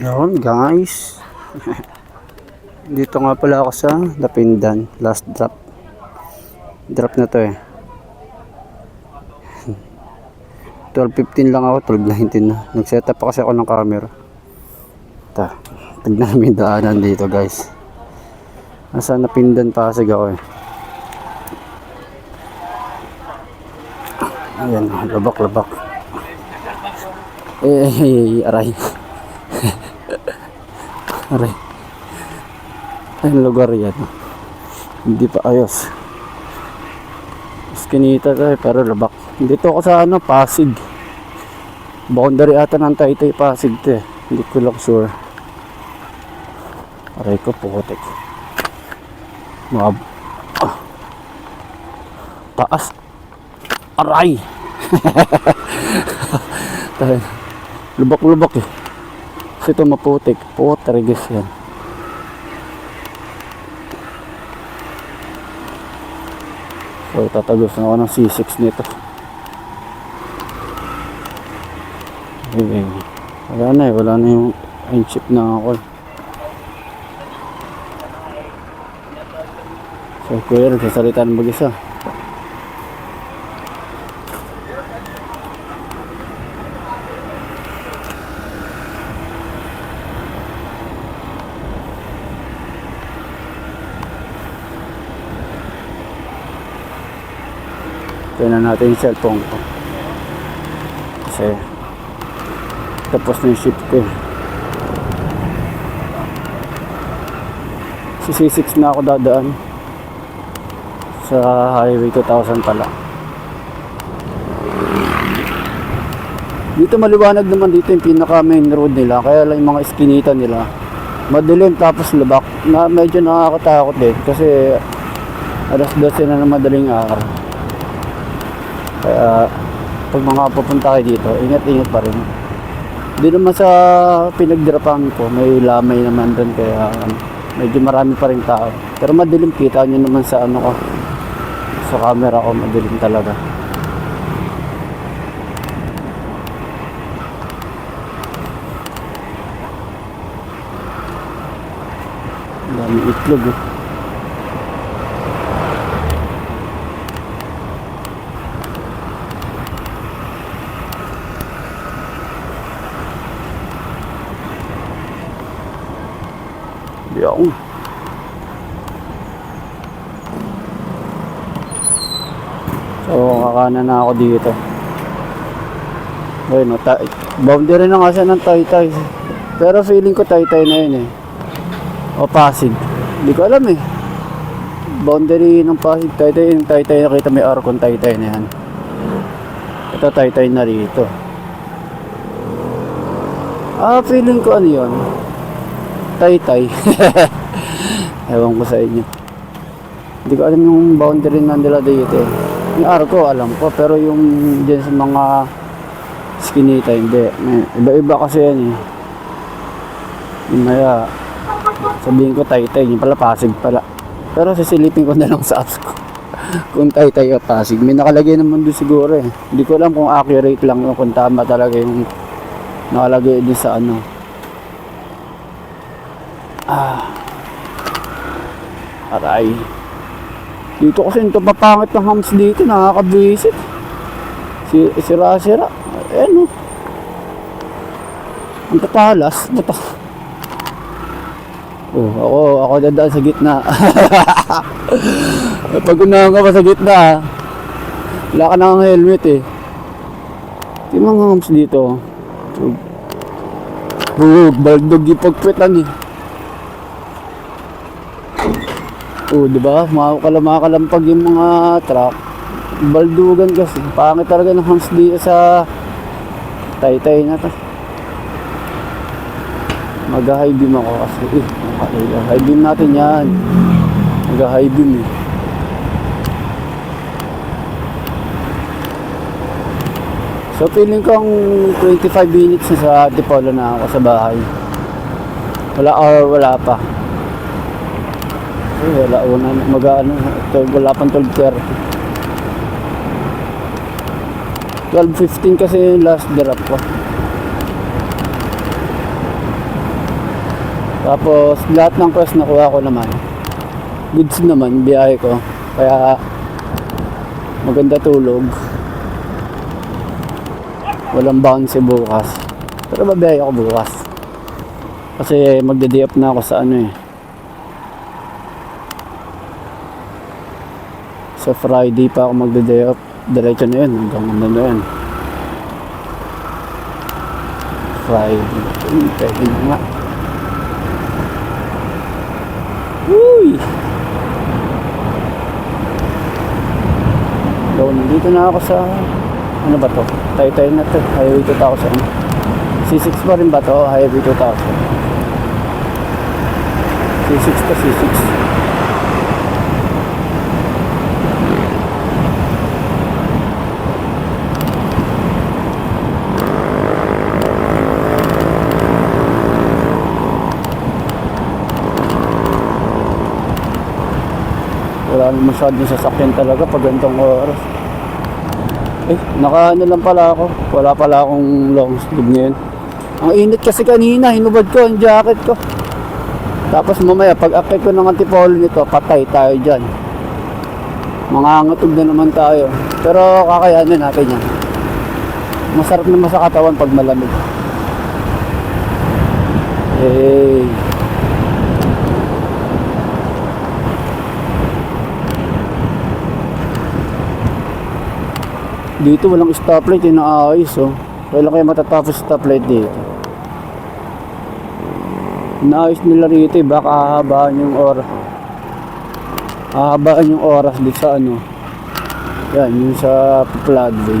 Yun guys. Dito nga pala ako sa Lapindan. Last drop. Drop na to eh. 12.15 lang ako, 12.19 na. Nag-set up pa kasi ako ng camera. Ta, tignan namin daanan dito guys. Nasa Napindan Pasig ako eh. Ayan, labak-labak. Eh, eh, eh, aray. Aray. Ayun lugar yan. Hindi pa ayos. Skinita tayo pero labak. Dito ako sa ano, Pasig. Boundary ata ng Taytay Pasig to eh. Hindi ko lang sure. Aray ko, pukotek. Mga... Ah. Taas. Aray! Lubak-lubak eh. Kasi ito maputik. Puterigus yan. So, tatagos na ako ng C6 nito. Okay. Wala na eh. Wala na yung end chip na ako eh. So, kuya, nagsasalita ng mag-isa. Natin yung cellphone ko. Kasi tapos na yung shift ko. eh. Sa C6 na ako dadaan. Sa highway 2000 pala. Dito maliwanag naman dito yung pinaka main road nila. Kaya lang yung mga iskinita nila. Madilim tapos lubak. Na, medyo nakakatakot din. Kasi alas 12 na ng madaling araw. Kaya pag mga pupunta kayo dito, ingat-ingat pa rin. Hindi naman sa pinagdirapan ko, may lamay naman doon kaya ano, medyo marami pa rin tao. Pero madilim kita nyo naman sa ano ko, sa camera ko, madilim talaga. Ang daming itlog eh. Yung. So, kakanan na ako dito. Ayun, no, boundary na siya ng Taytay. Pero feeling ko Taytay na yun eh. O Pasig. Hindi ko alam eh. Boundary ng Pasig, Taytay. Yung Taytay nakita may Arcon Taytay na yan. Ito Taytay na rito. Ah, feeling ko ano yun. Taytay. Ewan ko sa inyo. Hindi ko alam yung boundary na nila dito. eh. Yung Arco alam ko, pero yung dyan sa mga skinita hindi. Iba-iba kasi yan eh. Yung maya, sabihin ko Taytay, yung pala Pasig pala. Pero sisilipin ko na lang sa apps ko. kung Taytay o Pasig. May nakalagay naman doon siguro eh. Hindi ko alam kung accurate lang yun, kung tama talaga yung nakalagay doon sa ano. Ah. Aray. Dito kasi ito mapangit ng hams dito, nakakabwisit. Si, sira-sira. Ayan o. Ang tatalas. Bata. Oh, ako, ako dadaan sa gitna. Pag unahan ka pa sa gitna, ah. wala ka na ng helmet eh. Yung mga hams dito. Oh, baldog yung pagpitan eh. Oo, di ba? Makakala makakalampag yung mga truck. Baldugan kasi. Pangit talaga ng hams dito sa Taytay na to. Mag-high beam ako kasi. Eh, nakakaiya. high beam natin yan. Mag-high beam eh. So feeling ko ang 25 minutes na sa Antipolo na ako sa bahay. Wala or wala pa. Eh, wala una mag ano, wala pang 12.30. 12.15 kasi yung last drop ko. Tapos lahat ng quest nakuha ko naman. Goods naman, biyahe ko. Kaya maganda tulog. Walang bounce bukas. Pero babiyahe ako bukas. Kasi magde-day na ako sa ano eh. Sa Friday pa ako magde-day off. Diretso na yun. Hanggang ano na yun. Friday. Pwede na nga. Uy! So, nandito na ako sa ano ba to? Taytay na to. Highway 2000. C6 pa rin ba to? Highway 2000. C6 to C6. Naman masyadong sasakyan talaga pag ganitong oras. Eh, naka ano lang pala ako. Wala pala akong long sleeve ngayon. Ang init kasi kanina, hinubad ko ang jacket ko. Tapos mamaya, pag apply ko ng antipolo nito, patay tayo dyan. Mangangatog na naman tayo. Pero kakayanin natin yan. Masarap naman sa katawan pag malamig. Eh, Dito walang stoplight, inaayos oh. Kailan kaya matatapos stoplight dito? Inaayos nila rito eh, baka hahabaan yung oras. Hahabaan yung oras dito sa ano. Yan, yung sa floodway.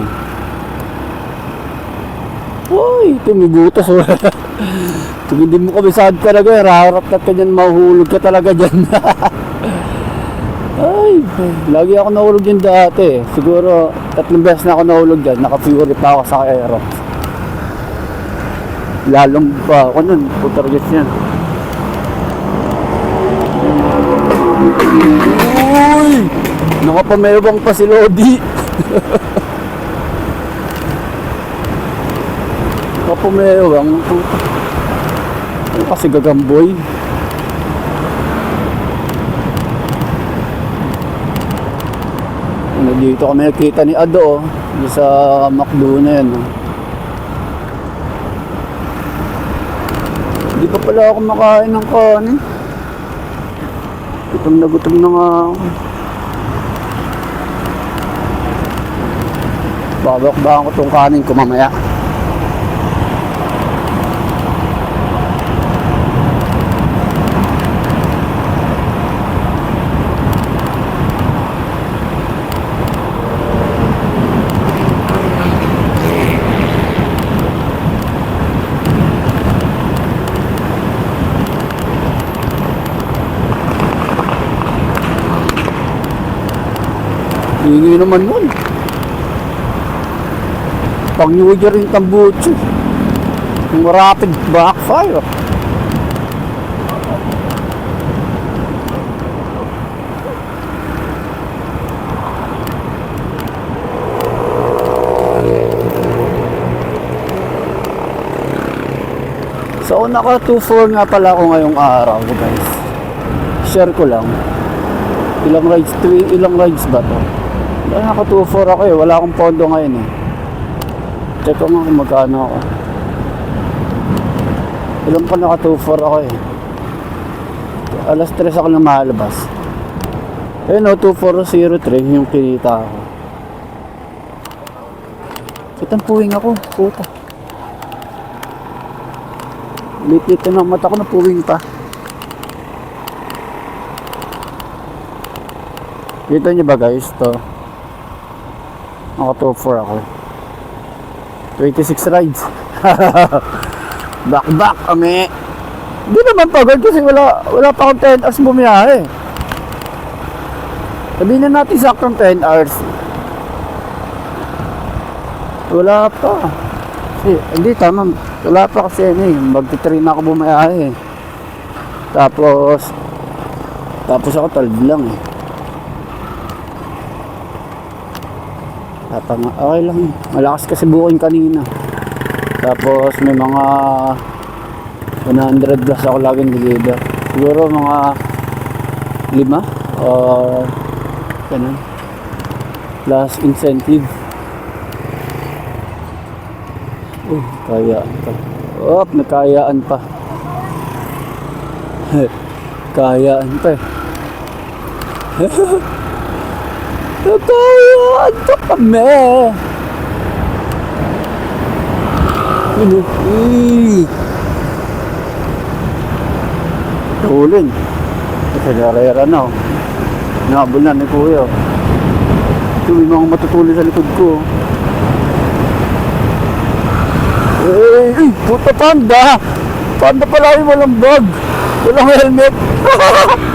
Uy, tumibutas oh. Kung hindi mo kabisado talaga, eh, raharap ka dyan, mahuhulog ka talaga dyan. Ay, lagi ako nahulog dyan dati. Siguro, tatlong beses na ako nahulog dyan. Naka-fury pa ako sa aero. Lalong pa ako nun. Putargas yan. Uy! Nakapamewang pa si Lodi. Ano kasi gagamboy? Dito kami nakita ni Ado, oh, sa McDo na yan. oh. Pa pala ako makain ng kanin. Gutom na gutom na nga ako. Babakbakan ko tong kanin ko mamaya. Hingi naman nun. Pang New Year yung tambucho. Yung rapid backfire. So naka 2.4 nga pala ako ngayong araw guys. Share ko lang. Ilang rides, ilang rides ba to? Dahil naka 2.4 ako eh, wala akong pondo ngayon eh. Check ko nga kung magkano ako. Ilang pa naka 2.4 ako eh. Alas 3 ako na malabas. Ayun o, 2403 yung kinita ko. Kitang puwing ako, puta. Lit-lit na mata ko na puwing pa. Kita niyo ba guys to? Naka 2-4 ako. 26 rides. back back kami. Hindi naman pagod kasi wala wala pa akong 10 hours bumiyahe. Sabihin na natin saktong 10 hours. Wala pa. Kasi, hindi tama. Wala pa kasi ano eh. Magti-train ako bumiyahe. Tapos tapos ako 12 lang eh. Tapang, okay lang. Malakas kasi bukin kanina. Tapos may mga 100 plus ako laging deliver. Siguro mga lima o ganun. Plus incentive. Uh, kayaan pa. Op, nagkayaan pa. kayaan pa eh. Nagkayaan pa kami. Ano? Tulin. Kasi karera na oh. Nabol na ni Kuya. Ito may mga matutulin sa likod ko. Eh, eh, puta panda! Panda pala yung walang bag. Walang helmet.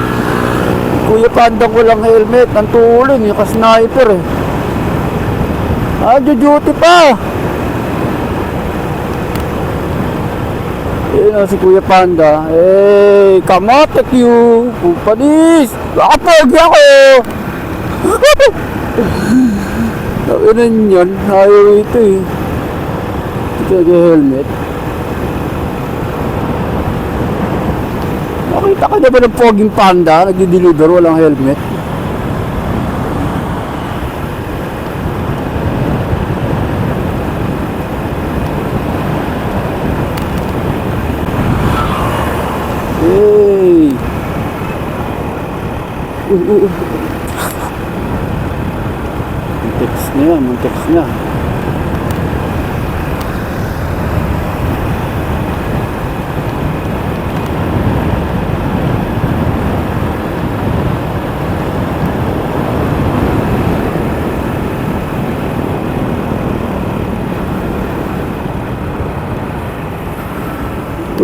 Kuya panda walang helmet. Ang tulin, yung ka-sniper eh. Ah, duty pa! Ayun na si Kuya Panda. Hey, come out at you. Panis! Nakapagi ako! Nakinan yan. Ayaw ito eh. Ito helmet. Ka na ba ng poging panda? Nagdi-deliver walang helmet. Hey! Uh, uh, uh. Muntiks na yan, muntiks na.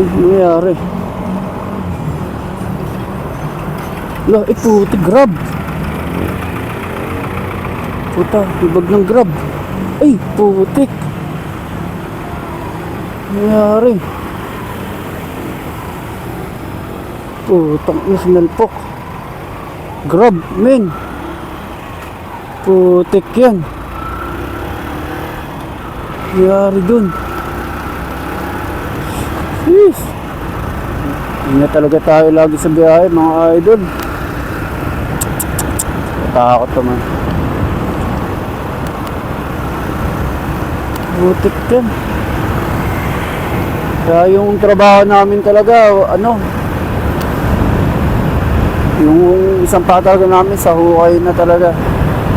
Uy, nangyari? Wala, eh puti, grab. Puta, ibag ng grab. Ay, putik. Nangyari. Putang ina, sinalpok. Grab, men. Putik yan. Nangyari dun. Yes. Ingat talaga tayo lagi sa biyahe, mga idol. Takot naman. Butik yan. Kaya yung trabaho namin talaga, ano, yung isang patag namin sa hukay na talaga.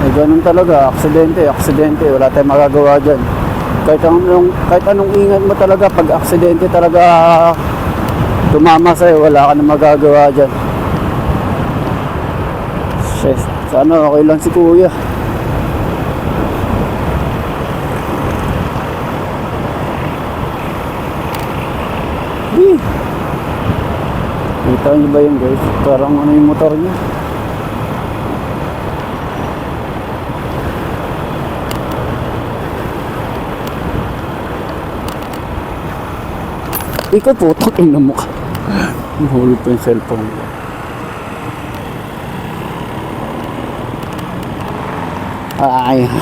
Eh, ganun talaga, aksidente, aksidente, wala tayong magagawa dyan. Kahit anong, kahit anong ingat mo talaga, pag aksidente talaga tumama sa'yo, wala ka na magagawa dyan. Shit, sana okay lang si kuya. Eh. Kita niyo ba yun guys? Parang ano yung motor niya? Ikaw po, takin na mukha. Mahulog pa yung cellphone ko. Ay.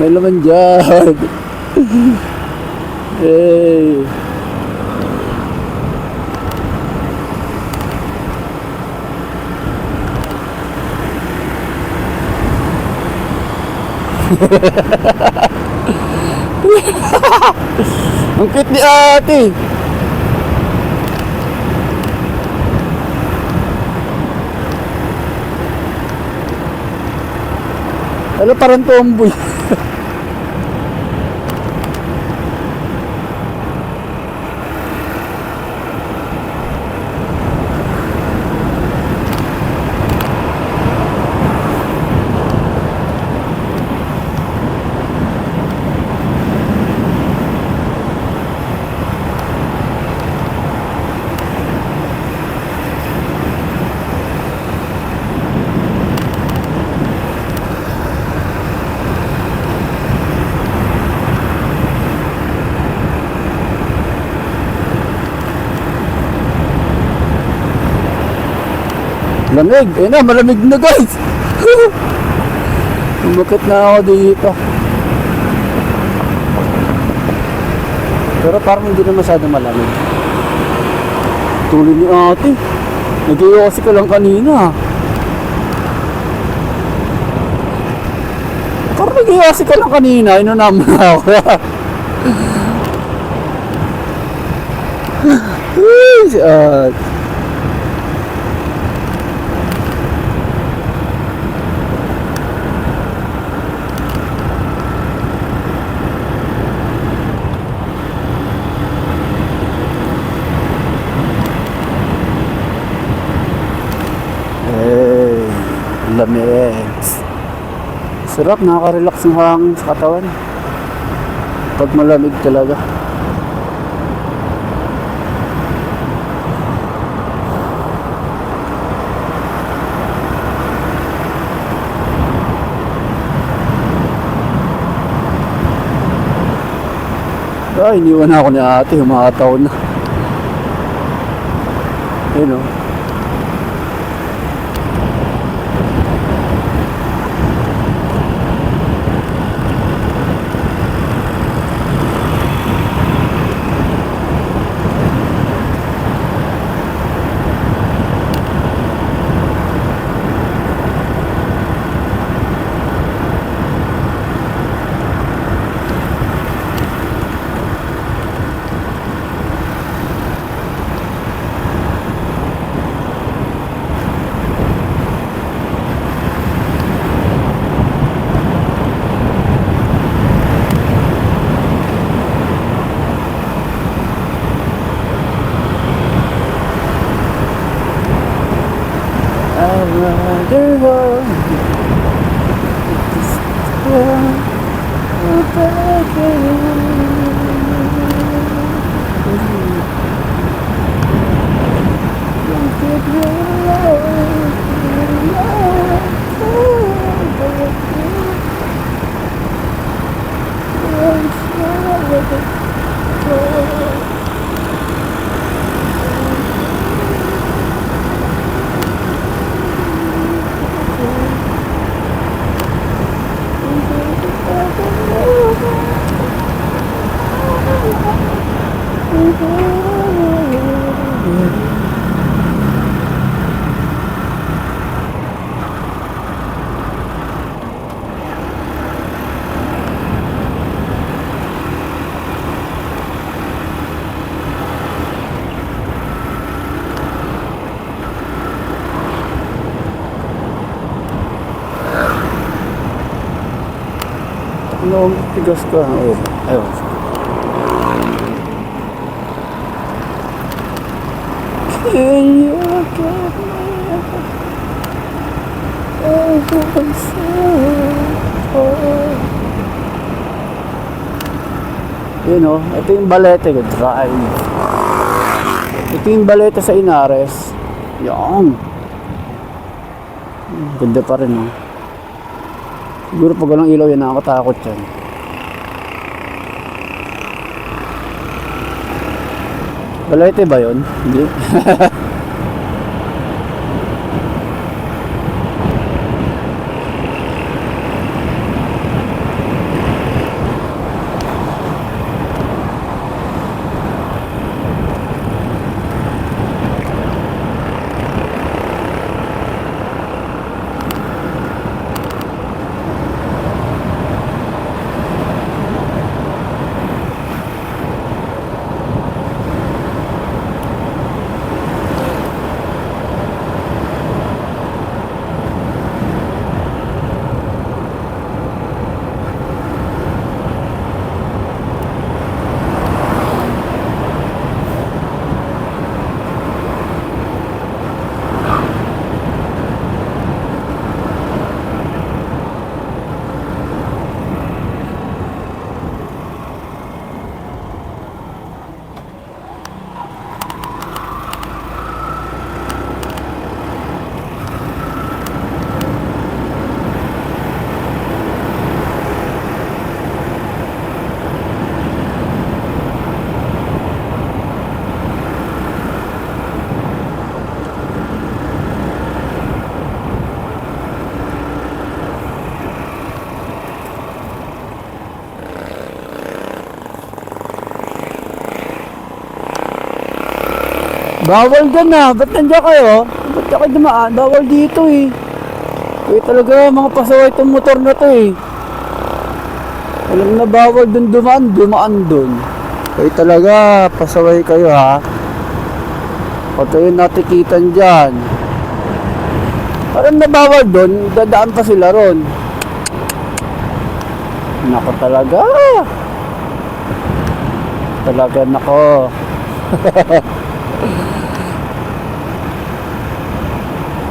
May laman dyan. Hey. Ang cute ni ate. Ano parang tomboy. Lamig. Ayun na, malamig na guys. Umakit na ako dito. Pero parang hindi na masyado malamig. Tuloy ni ate. Nag-iossi ka lang kanina. Parang nag-iossi ka lang kanina. Inunam na ako. Si ate. Eh, lamig. Sarap, nakaka-relax yung hangin sa katawan. Pag malamig talaga. Ay, iniwan na ako ni ate, humataw na. Yun o. I Ano, tigas ka. Oh, ayun. Can you get me over Yun o, ito yung balete ko, drive. Ito yung balete sa Inares. Yan. Ganda pa rin o. Siguro pag walang ilaw yan, nakakatakot yan. Balete ba yun? Hindi. Bawal dyan na. Ba't nandiyan kayo? Ba't kayo dumaan? Bawal dito eh. Kaya talaga mga pasaway itong motor na to eh. Alam na bawal dun dumaan, dumaan dun. Kaya talaga, pasaway kayo ha. Pag kayo natikitan dyan. Alam na bawal dun, dadaan pa sila ron. Nako talaga. Talaga nako.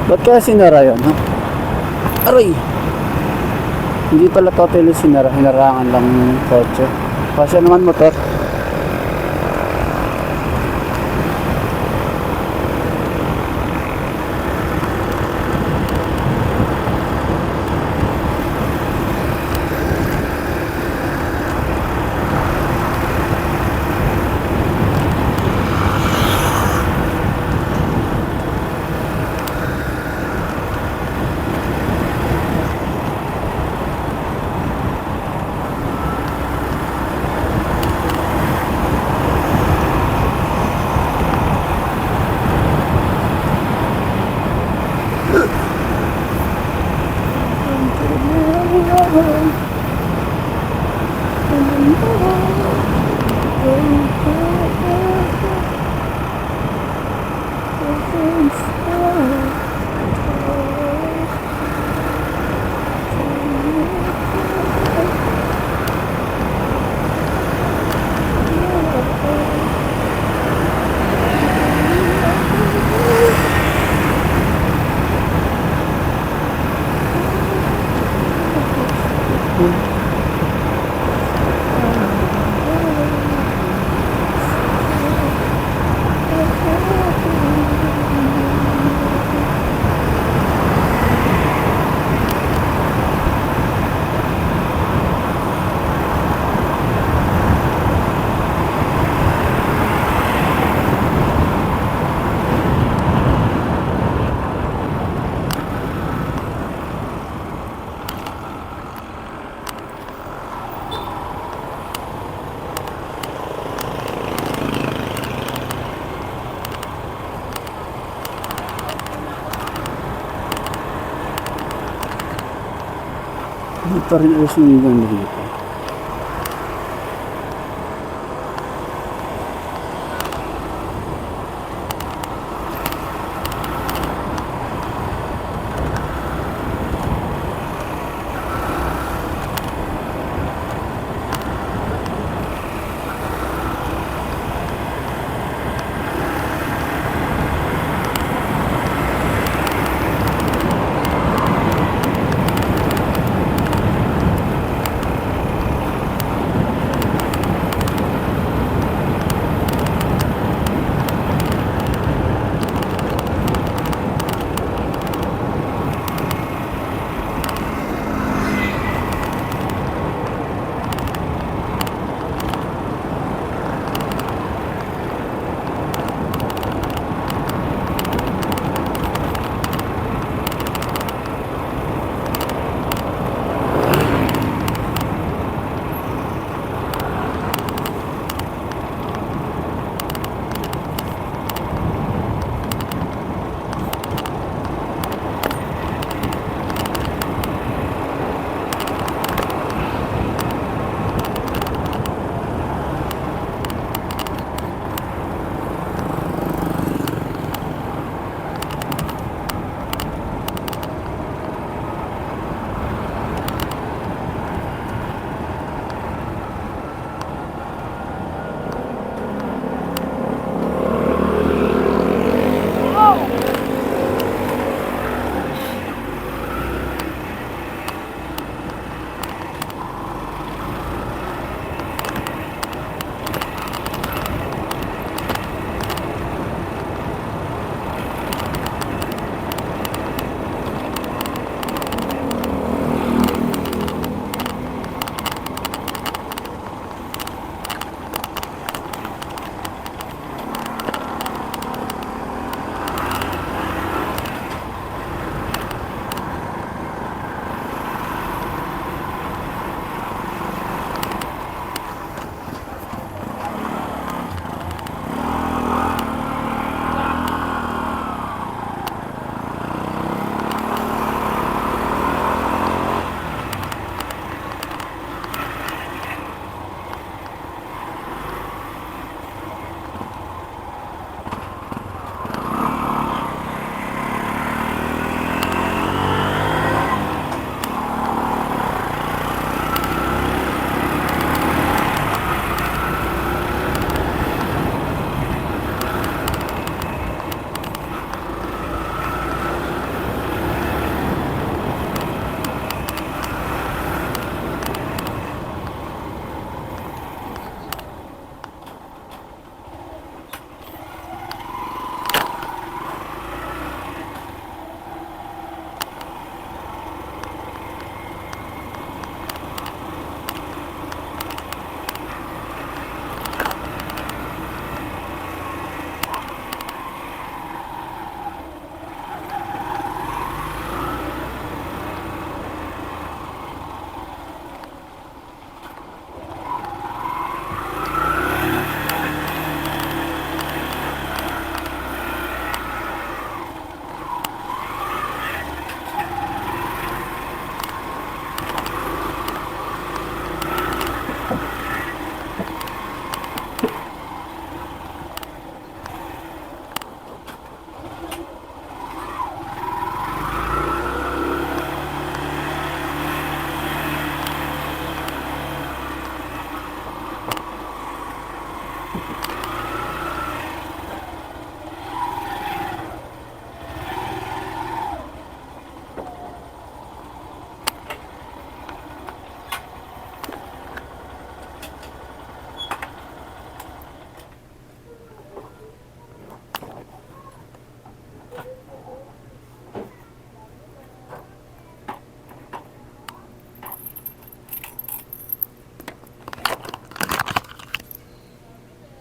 Ba't kaya sinara yun, ha? Aray! Hindi pala totally sinara, hinarangan lang kotse. Kasi naman motor. Pa rin alas yung ganda dito.